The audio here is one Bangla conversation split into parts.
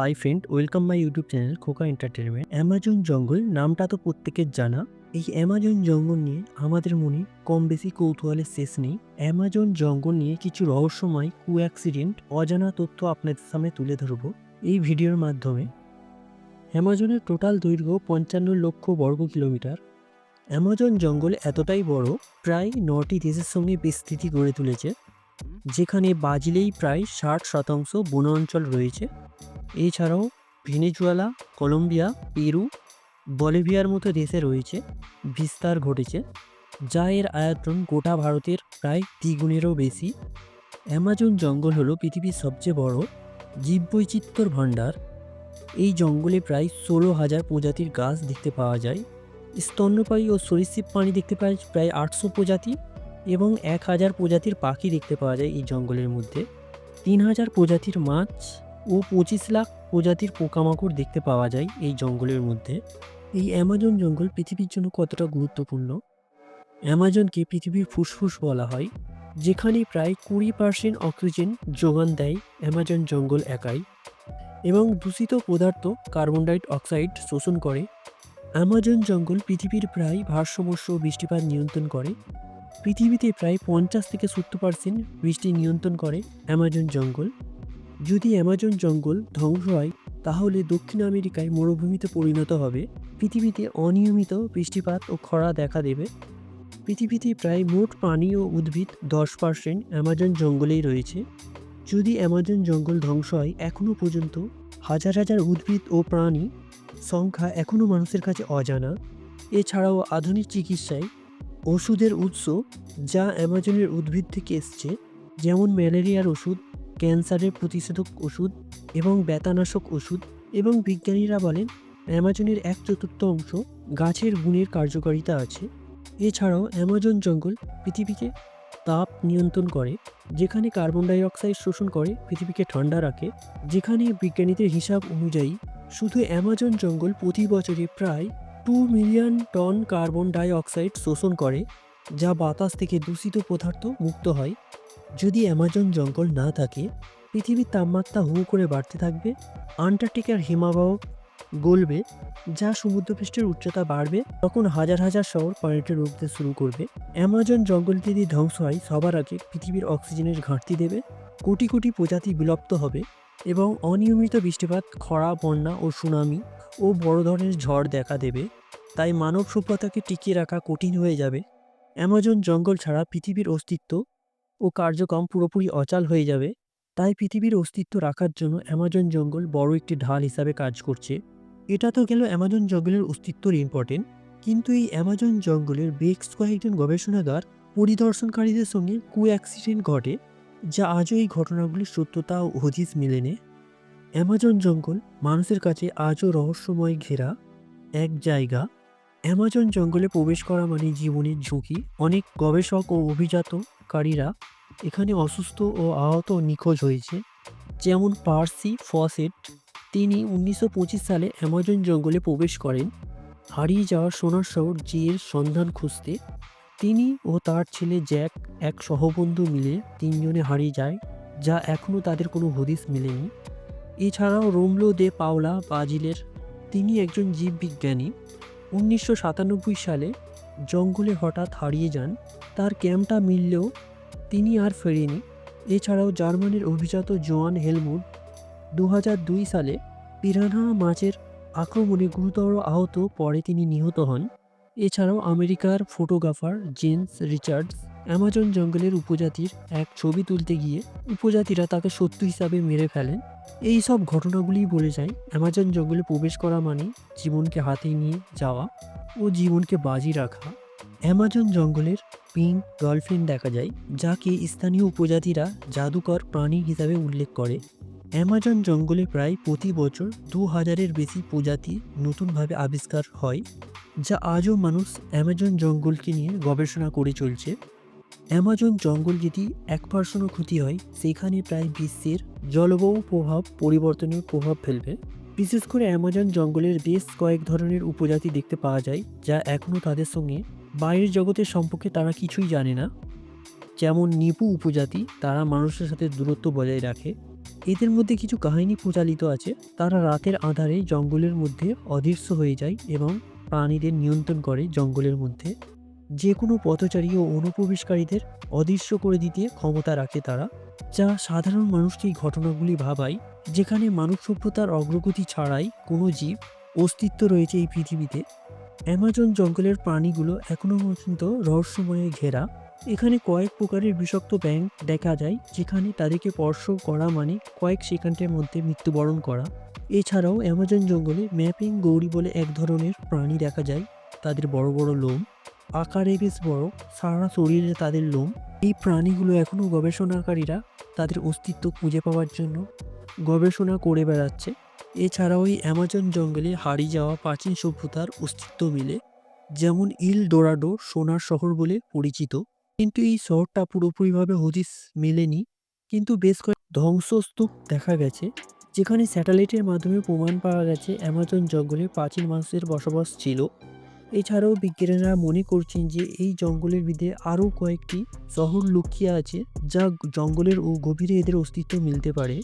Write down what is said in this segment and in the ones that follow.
Hi friend welcome my YouTube channel Khoka entertainment Amazon জঙ্গল নামটা তো প্রত্যেকের জানা। এই অ্যামাজন জঙ্গল নিয়ে আমাদের মনে কম বেশি কৌতূহলের শেষ নেই। অ্যামাজন জঙ্গল নিয়ে কিছু রহস্যময় কু অ্যাক্সিডেন্ট অজানা তথ্য আপনাদের সামনে তুলে ধরব। এই ভিডিওর মাধ্যমে অ্যামাজনের টোটাল দৈর্ঘ্য পঞ্চান্ন লক্ষ বর্গ কিলোমিটার। অ্যামাজন জঙ্গল এতটাই বড়, প্রায় নটি দেশের সঙ্গে বিস্তৃতি গড়ে তুলেছে। যেখানে বাজিলেই প্রায় ষাট শতাংশ বনাঞ্চল রয়েছে। এছাড়াও ভেনেজুয়েলা, কলম্বিয়া, পেরু, বলিভিয়ার মতো দেশে রয়েছে বিস্তার ঘটেছে, যা এর আয়তন গোটা ভারতের প্রায় দ্বিগুণেরও বেশি। অ্যামাজন জঙ্গল হলো পৃথিবীর সবচেয়ে বড় জীববৈচিত্র্যর ভাণ্ডার। এই জঙ্গলে প্রায় ষোলো হাজার প্রজাতির গাছ দেখতে পাওয়া যায়। স্তন্যপায়ী ও সরীসৃপ প্রাণী দেখতে পাওয়া প্রায় আটশো প্রজাতি। এবং এক হাজার প্রজাতির পাখি দেখতে পাওয়া যায় এই জঙ্গলের মধ্যে। তিন হাজার প্রজাতির মাছ ও পঁচিশ লাখ প্রজাতির পোকামাকড় দেখতে পাওয়া যায় এই জঙ্গলের মধ্যে। এই অ্যামাজন জঙ্গল পৃথিবীর জন্য কতটা গুরুত্বপূর্ণ? অ্যামাজনকে পৃথিবীর ফুসফুস বলা হয়, যেখানে প্রায় কুড়ি পার্সেন্ট অক্সিজেন যোগান দেয় অ্যামাজন জঙ্গল একাই এবং দূষিত পদার্থ কার্বন ডাই অক্সাইড শোষণ করে। অ্যামাজন জঙ্গল পৃথিবীর প্রায় ভারসাম্য বৃষ্টিপাত নিয়ন্ত্রণ করে। পৃথিবীতে প্রায় পঞ্চাশ থেকে সত্তর পার্সেন্ট বৃষ্টি নিয়ন্ত্রণ করে অ্যামাজন জঙ্গল। যদি অ্যামাজন জঙ্গল ধ্বংস হয়, তাহলে দক্ষিণ আমেরিকায় মরুভূমিতে পরিণত হবে। পৃথিবীতে অনিয়মিত বৃষ্টিপাত ও খরা দেখা দেবে। পৃথিবীতে প্রায় মোট প্রাণী ও উদ্ভিদ দশ পার্সেন্ট অ্যামাজন জঙ্গলেই রয়েছে। যদি অ্যামাজন জঙ্গল ধ্বংস হয়, এখনও পর্যন্ত হাজার হাজার উদ্ভিদ ও প্রাণী সংখ্যা এখনও মানুষের কাছে অজানা। এছাড়াও আধুনিক চিকিৎসায় ওষুধের উৎস যা অ্যামাজনের উদ্ভিদ থেকে এসছে, যেমন ম্যালেরিয়ার ওষুধ, ক্যান্সারের প্রতিষেধক ওষুধ এবং ব্যথানাশক ওষুধ এবং বিজ্ঞানীরা বলেন অ্যামাজনের এক চতুর্থ অংশ গাছের গুণের কার্যকারিতা আছে। এছাড়াও অ্যামাজন জঙ্গল পৃথিবীকে তাপ নিয়ন্ত্রণ করে, যেখানে কার্বন ডাই অক্সাইড শোষণ করে, পৃথিবীকে ঠান্ডা রাখে, যেখানে বিজ্ঞানীদের হিসাব অনুযায়ী শুধু অ্যামাজন জঙ্গল প্রতি বছরে প্রায় two million ton carbon dioxide শোষণ করে, যা বাতাস থেকে দূষিত পদার্থ মুক্ত হয়। যদি অ্যামাজন জঙ্গল না থাকে, পৃথিবীর তাপমাত্রা হু করে বাড়তে থাকবে। আন্টার্কটিকার হিমাবাহ গলবে, যা সমুদ্রপৃষ্ঠের উচ্চতা বাড়বে, তখন হাজার হাজার শহর পানিতে রুখতে শুরু করবে। অ্যামাজন জঙ্গল যদি ধ্বংস হয়, সবার আগে পৃথিবীর অক্সিজেনের ঘাটতি দেবে। কোটি কোটি প্রজাতি বিলুপ্ত হবে। এবং অনিয়মিত বৃষ্টিপাত, খরা, বন্যা ও সুনামি ও বড় ধরনের ঝড় দেখা দেবে। তাই মানব সভ্যতাকে টিকিয়ে রাখা কঠিন হয়ে যাবে। অ্যামাজন জঙ্গল ছাড়া পৃথিবীর অস্তিত্ব ও কার্যক্রম পুরোপুরি অচাল হয়ে যাবে। তাই পৃথিবীর অস্তিত্ব রাখার জন্য অ্যামাজন জঙ্গল বড় একটি ঢাল হিসাবে কাজ করছে। এটা তো গেল অ্যামাজন জঙ্গলের অস্তিত্বর ইম্পর্টেন্ট কিন্তু এই অ্যামাজন জঙ্গলের বেশ কয়েকজন গবেষণাগার পরিদর্শনকারীদের সঙ্গে কু অ্যাক্সিডেন্ট ঘটে। যা আজও এই ঘটনাগুলির সত্যতা ও হদিস মেলেনে। অ্যামাজন জঙ্গল মানুষের কাছে আজও রহস্যময় ঘেরা এক জায়গা। অ্যামাজন জঙ্গলে প্রবেশ করা মানে জীবনের ঝুঁকি। অনেক গবেষক ও অভিজাতকারীরা এখানে অসুস্থ ও আহত নিখোঁজ হয়েছে। যেমন পার্সি ফসেট, তিনি উনিশশো পঁচিশ সালে অ্যামাজন জঙ্গলে প্রবেশ করেন। হারিয়ে যাওয়া সোনার শহর জিয়ের সন্ধান খুঁজতে। তিনি ও তার ছেলে জ্যাক এক সহবন্ধু মিলে তিনজনে হারিয়ে যায়, যা এখনও তাদের কোনো হদিস মেলেনি। এছাড়াও রোমলো দে পাওলা বাজিলের তিনি একজন জীববিজ্ঞানী। উনিশশো সাতানব্বই সালে জঙ্গলে হঠাৎ হারিয়ে যান, তার ক্যাম্পটা মিললেও তিনি আর ফেরেনি। এছাড়াও জার্মানির অভিজাত জোয়ান হেলমুড দু সালে পিরানহা মাছের আক্রমণে গুরুতর আহত পরে তিনি নিহত হন। এছাড়াও আমেরিকার ফটোগ্রাফার জেমস রিচার্ডস অ্যামাজন জঙ্গলের উপজাতির এক ছবি তুলতে গিয়ে উপজাতিরা তাকে সত্য হিসাবে মেরে ফেলেন। এই সব ঘটনাগুলি বলে যায়, অ্যামাজন জঙ্গলে প্রবেশ করা মানে জীবনকে হাতে নিয়ে যাওয়া ও জীবনকে বাজি রাখা। অ্যামাজন জঙ্গলের পিঙ্ক ডলফিন দেখা যায়, যাকে স্থানীয় উপজাতিরা জাদুকর প্রাণী হিসাবে উল্লেখ করে। অ্যামাজন জঙ্গলে প্রায় প্রতি বছর দু হাজারের বেশি প্রজাতি নতুনভাবে আবিষ্কার হয়, যা আজও মানুষ অ্যামাজন জঙ্গলকে নিয়ে গবেষণা করে চলছে। অ্যামাজন জঙ্গল যদি এক পার্সেন্টও ক্ষতি হয়, সেখানে প্রায় বিশ্বের জলবায়ু প্রভাব, পরিবর্তনের প্রভাব ফেলবে। বিশেষ করে অ্যামাজন জঙ্গলের বেশ কয়েক ধরনের উপজাতি দেখতে পাওয়া যায়, যা এখনও তাদের সঙ্গে বাইরের জগতের সম্পর্কে তারা কিছুই জানে না। যেমন নিপু উপজাতি, তারা মানুষের সাথে দূরত্ব বজায় রাখে। এদের মধ্যে কিছু কাহিনী প্রচালিত আছে। তারা রাতের আধারে জঙ্গলের মধ্যে অদৃশ্য হয়ে যায় এবং প্রাণীদের নিয়ন্ত্রণ করে জঙ্গলের মধ্যে। যে কোনো পথচারী ও অনুপ্রবেশকারীদের অদৃশ্য করে দিতে ক্ষমতা রাখে তারা। যা সাধারণ মানুষকে এই ঘটনাগুলি ভাবায়, যেখানে মানব সভ্যতার অগ্রগতি ছাড়াই কোনো জীব অস্তিত্ব রয়েছে এই পৃথিবীতে। অ্যামাজন জঙ্গলের প্রাণীগুলো এখনও পর্যন্ত রহস্যময়ে ঘেরা। এখানে কয়েক প্রকারের বিষাক্ত ব্যাঙ দেখা যায়, যেখানে তাদেরকে স্পর্শ করা মানে কয়েক সেকেন্ডের মধ্যে মৃত্যুবরণ করা। এছাড়াও অ্যামাজন জঙ্গলে ম্যাপিং গৌরী বলে এক ধরনের প্রাণী দেখা যায়, তাদের বড় বড় লোম। আকারে বেশ বড়, সারা শরীরে তাদের লোম। এই প্রাণীগুলো এখনও গবেষণাকারীরা তাদের অস্তিত্ব খুঁজে পাওয়ার জন্য গবেষণা করে বেড়াচ্ছে। এছাড়াও এই অ্যামাজন জঙ্গলে হারিয়ে যাওয়া প্রাচীন সভ্যতার অস্তিত্ব মিলে, যেমন ইল ডোরাডো, সোনার শহর বলে পরিচিত। কিন্তু এই শহরটা পুরোপুরিভাবে হদিস মেলেনি। কিন্তু বেশ কয়েক ধ্বংসস্তূপ দেখা গেছে, যেখানে স্যাটেলাইটের মাধ্যমে প্রমাণ পাওয়া গেছে অ্যামাজন জঙ্গলে প্রাচীন মানুষের বসবাস ছিল। এছাড়াও বিজ্ঞানীরা মনে করছেন যে এই জঙ্গলের ভিতরে আরও কয়েকটি শহর লুকিয়ে আছে, যা জঙ্গলের ও গভীরে এদের অস্তিত্ব মিলতে পারে।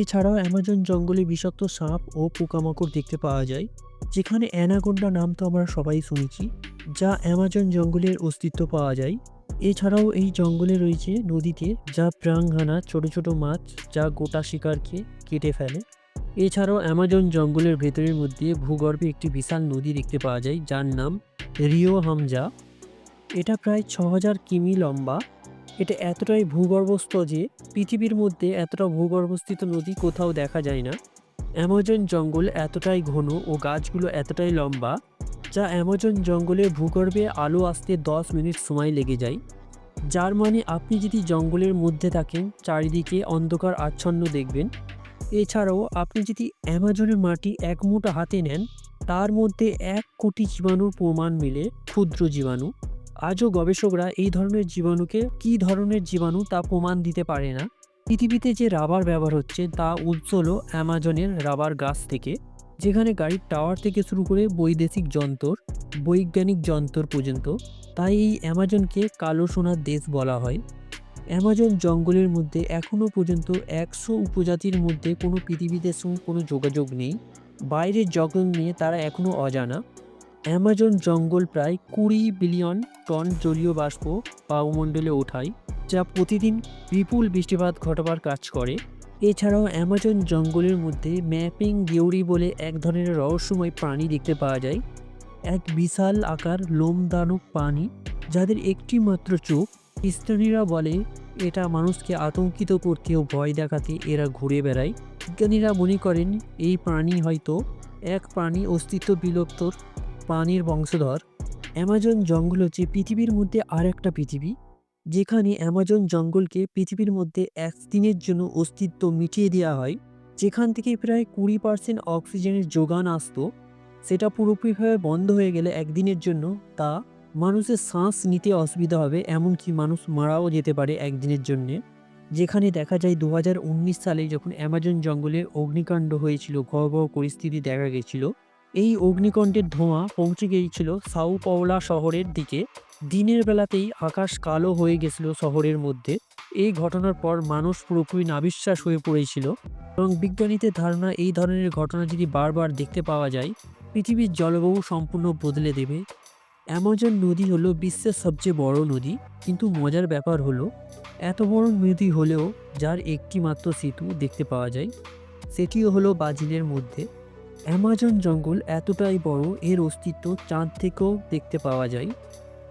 এছাড়াও অ্যামাজন জঙ্গলে বিষাক্ত সাপ ও পোকামাকড় দেখতে পাওয়া যায়, যেখানে অ্যানাকোন্ডা নাম তো আমরা সবাই শুনেছি, যা অ্যামাজন জঙ্গলের অস্তিত্ব পাওয়া যায়। এছাড়াও এই জঙ্গলে রয়েছে নদীতে যা প্রাংহানা ছোট ছোট মাছ যা গোটা শিকারকে কেটে ফেলে। এছাড়াও অ্যামাজন জঙ্গলের ভেতরের মধ্যে ভূগর্ভে একটি বিশাল নদী দেখতে পাওয়া যায়, যার নাম রিও হামজা। এটা প্রায় ছ হাজার কিমি লম্বা। এটা এতটাই ভূগর্ভস্থ যে পৃথিবীর মধ্যে এতটা ভূগর্ভস্থিত নদী কোথাও দেখা যায় না। অ্যামাজন জঙ্গল এতটাই ঘন ও গাছগুলো এতটাই লম্বা যা অ্যামাজন জঙ্গলের ভূগর্ভে আলো আসতে দশ মিনিট সময় লেগে যায়, যার মানে আপনি যদি জঙ্গলের মধ্যে থাকেন, চারিদিকে অন্ধকার আচ্ছন্ন দেখবেন। এছাড়াও আপনি যদি অ্যামাজনের মাটি এক মুঠো হাতে নেন, তার মধ্যে এক কোটি জীবাণুর প্রমাণ মিলে, ক্ষুদ্র জীবাণু। আজও গবেষকরা এই ধরনের জীবাণুকে কী ধরনের জীবাণু তা প্রমাণ দিতে পারে না। পৃথিবীতে যে রাবার ব্যবহার হচ্ছে, তা হলো অ্যামাজনের রাবার গাছ থেকে। যেখানে গাড়ির টাওয়ার থেকে শুরু করে বৈদেশিক যন্ত্র, বৈজ্ঞানিক যন্ত্র পর্যন্ত, তাই এই অ্যামাজনকে কালো সোনার দেশ বলা হয়। অ্যামাজন জঙ্গলের মধ্যে এখনও পর্যন্ত একশো উপজাতির মধ্যে কোনো পৃথিবীদের সঙ্গে কোনো যোগাযোগ নেই। বাইরের জগৎ নিয়ে তারা এখনও অজানা। অ্যামাজন জঙ্গল প্রায় কুড়ি বিলিয়ন টন জলীয় বাষ্প বায়ুমণ্ডলে ওঠায়, যা প্রতিদিন বিপুল বৃষ্টিপাত ঘটাবার কাজ করে। এছাড়াও অ্যামাজন জঙ্গলের মধ্যে ম্যাপিং গেউরি বলে এক ধরনের রহস্যময় প্রাণী দেখতে পাওয়া যায়। এক বিশাল আকার লোমদানব প্রাণী, যাদের একটি মাত্র চোখ স্থানীয়রা বলে এটা মানুষকে আতঙ্কিত করতে ও ভয় দেখাতে এরা ঘুরে বেড়ায়। বিজ্ঞানীরা মনে করেন এই প্রাণী হয়তো এক প্রাণী অস্তিত্ব বিলুপ্তর প্রাণীর বংশধর। অ্যামাজন জঙ্গল হচ্ছে পৃথিবীর মধ্যে আর একটা পৃথিবী যেখানে অ্যামাজন জঙ্গলকে পৃথিবীর মধ্যে এক দিনের জন্য অস্তিত্ব মিটিয়ে দেওয়া হয়, যেখান থেকে প্রায় কুড়ি পার্সেন্ট অক্সিজেনের যোগান আসতো, সেটা পুরোপুরিভাবে বন্ধ হয়ে গেলে একদিনের জন্য তা মানুষের শ্বাস নিতে অসুবিধা হবে, এমনকি মানুষ মারাও যেতে পারে একদিনের জন্যে। যেখানে দেখা যায় দু হাজার উনিশ সালে যখন অ্যামাজন জঙ্গলে অগ্নিকাণ্ড হয়েছিল, ভয়াবহ পরিস্থিতি দেখা গেছিল, এই অগ্নিকাণ্ডের ধোঁয়া পৌঁছে গিয়েছিল সাউ পাওলা শহরের দিকে। দিনের বেলাতেই আকাশ কালো হয়ে গেছিল শহরের মধ্যে। এই ঘটনার পর মানুষ পুরোপুরি নাবিশ্বাস হয়ে পড়েছিল এবং বিজ্ঞানীদের ধারণা এই ধরনের ঘটনা যদি বারবার দেখতে পাওয়া যায়, পৃথিবীর জলবায়ু সম্পূর্ণ বদলে দেবে। অ্যামাজন নদী হলো বিশ্বের সবচেয়ে বড় নদী, কিন্তু মজার ব্যাপার হলো, এত বড় নদী হলেও যার একটি মাত্র সেতু দেখতে পাওয়া যায়, সেটিও হলো ব্রাজিলের মধ্যে। অ্যামাজন জঙ্গল এতটাই বড়, এর অস্তিত্ব চাঁদ থেকেও দেখতে পাওয়া যায়।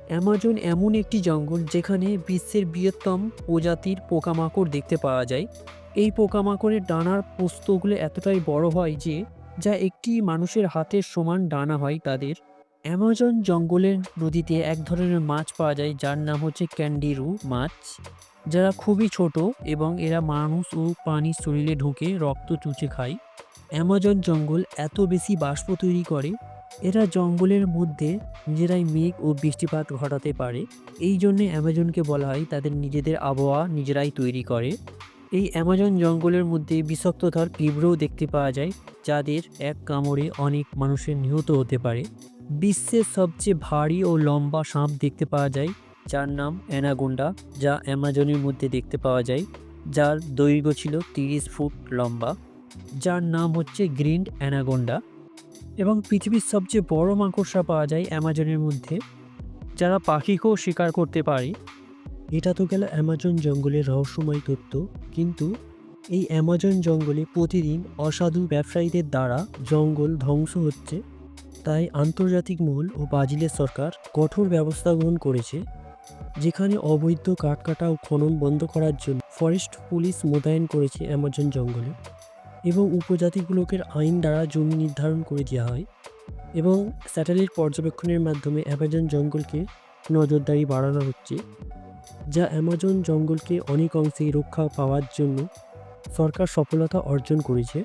অ্যামাজন এমন একটি জঙ্গল যেখানে বিশ্বের বৃহত্তম প্রজাতির পোকামাকড় দেখতে পাওয়া যায়। এই পোকামাকড়ের ডানার পোস্তগুলো এতটাই বড় হয় যে, যা একটি মানুষের হাতের সমান ডানা হয় তাদের। অ্যামাজন জঙ্গলের নদীতে এক ধরনের মাছ পাওয়া যায়, যার নাম হচ্ছে ক্যান্ডিরু মাছ। যারা খুবই ছোট এবং এরা মানুষ ও প্রাণীর শরীরে ঢুকে রক্ত চুচে খায়। অ্যামাজন জঙ্গল এত বেশি বাষ্প তৈরি করে এরা জঙ্গলের মধ্যে নিজেরাই মেঘ ও বৃষ্টিপাত ঘটাতে পারে। এই জন্যে অ্যামাজনকে বলা হয় তাদের নিজেদের আবহাওয়া নিজেরাই তৈরি করে। এই অ্যামাজন জঙ্গলের মধ্যে বিষাক্ততার তীব্রও দেখতে পাওয়া যায়, যাদের এক কামড়ে অনেক মানুষের নিহত হতে পারে। বিশ্বের সবচেয়ে ভারী ও লম্বা সাপ দেখতে পাওয়া যায়, যার নাম অ্যানাগোন্ডা, যা অ্যামাজনের মধ্যে দেখতে পাওয়া যায়, যার দৈর্ঘ্য ছিল তিরিশ ফুট লম্বা। যার নাম হচ্ছে গ্রিন অ্যানাগোন্ডা। এবং পৃথিবীর সবচেয়ে বড় মাকড়সা পাওয়া যায় অ্যামাজনের মধ্যে, যারা পাখিকেও শিকার করতে পারে। এটা তো গেল অ্যামাজন জঙ্গলের রহস্যময় তথ্য কিন্তু এই অ্যামাজন জঙ্গলে প্রতিদিন অসাধু ব্যবসায়ীদের দ্বারা জঙ্গল ধ্বংস হচ্ছে। তাই আন্তর্জাতিক মহল ও ব্রাজিলের সরকার কঠোর ব্যবস্থা গ্রহণ করেছে, যেখানে অবৈধ কাঠ কাটা ও খনন বন্ধ করার জন্য ফরেস্ট পুলিশ মোতায়েন করেছে অ্যামাজন জঙ্গলে। এবং উপজাতিগুলোকে আইন দ্বারা জমি নির্ধারণ করে দেওয়া হয় এবং স্যাটেলাইট পর্যবেক্ষণের মাধ্যমে অ্যামাজন জঙ্গলকে নজরদারি বাড়ানো হচ্ছে, যা অ্যামাজন জঙ্গলকে অনেক অংশেই রক্ষা পাওয়ার জন্য সরকার সফলতা অর্জন করেছে।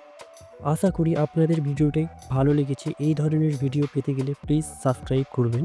আশা করি আপনাদের ভিডিওটি ভালো লেগেছে। এই ধরনের ভিডিও পেতে গেলে প্লিজ সাবস্ক্রাইব করবেন।